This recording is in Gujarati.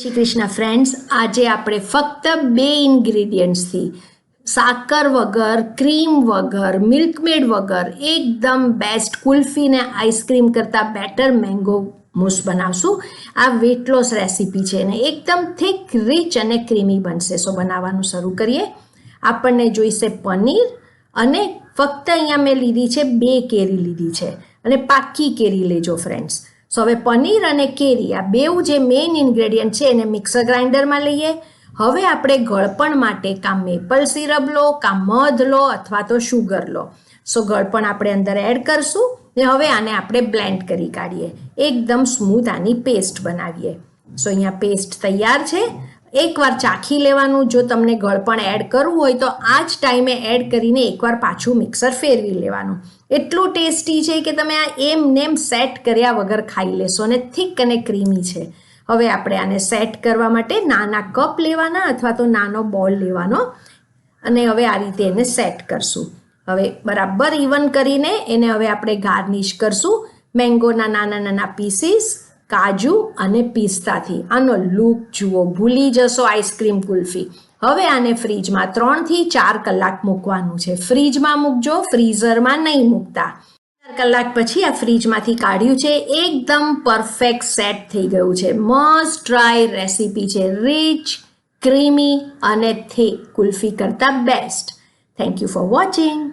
શ્રી કૃષ્ણ ફ્રેન્ડ્સ આજે આપણે ફક્ત બે ઇન્ગ્રીડિયન્ટ્સથી સાકર વગર ક્રીમ વગર મિલ્કમેડ વગર એકદમ બેસ્ટ કુલ્ફીને આઈસક્રીમ કરતાં બેટર મેંગો મૂસ બનાવશું. આ વેટ લોસ રેસીપી છે ને એકદમ થીક રીચ અને ક્રીમી બનશે. સો બનાવવાનું શરૂ કરીએ. આપણને જોઈશે પનીર અને ફક્ત અહીંયા મેં લીધી છે બે કેરી લીધી છે. અને પાકી કેરી લેજો ફ્રેન્ડ્સ સો હવે પનીર અને કેરી, આ બેઉ જે મેઇન ઇન્ગ્રેડિયન્ટ છે એને મિક્સર ગ્રાઇન્ડરમાં લઈએ. હવે આપણે ગળપણ માટે કાં મેપલ સિરપ લો, કાં મધ લો અથવા તો શુગર લો. સો ગળપણ આપણે અંદર એડ કરશું ને હવે આને આપણે બ્લેન્ડ કરી કાઢીએ. એકદમ સ્મૂથ આની પેસ્ટ બનાવીએ. સો અહીંયા પેસ્ટ તૈયાર છે. એકવાર ચાખી લેવાનું, જો તમને ગળપણ એડ કરવું હોય તો આ જ ટાઈમે એડ કરીને એકવાર પાછું મિક્સર ફેરવી લેવાનું. એટલું ટેસ્ટી છે કે તમે આ એમ નેમ સેટ કર્યા વગર ખાઈ લેશો અને થીક અને ક્રીમી છે. હવે આપણે આને સેટ કરવા માટે નાના કપ લેવાના અથવા તો નાનો બોલ લેવાનો અને હવે આ રીતે એને સેટ કરશું. હવે બરાબર ઇવન કરીને એને હવે આપણે ગાર્નિશ કરશું. મેંગોના નાના નાના પીસીસ કાજુ અને પિસ્તાથી. આનો લુક જુઓ, ભૂલી જશો આઈસ્ક્રીમ કુલ્ફી. હવે આને ફ્રીજમાં ત્રણથી ચાર કલાક મૂકવાનું છે. ફ્રીજમાં મૂકજો, ફ્રીઝરમાં નહીં મૂકતા. ચાર કલાક પછી આ ફ્રીજમાંથી કાઢ્યું છે, એકદમ પરફેક્ટ સેટ થઈ ગયું છે. મસ્ટ ટ્રાય રેસીપી છે, રીચ, ક્રીમી અને થીક કુલ્ફી કરતાં best. Thank you for watching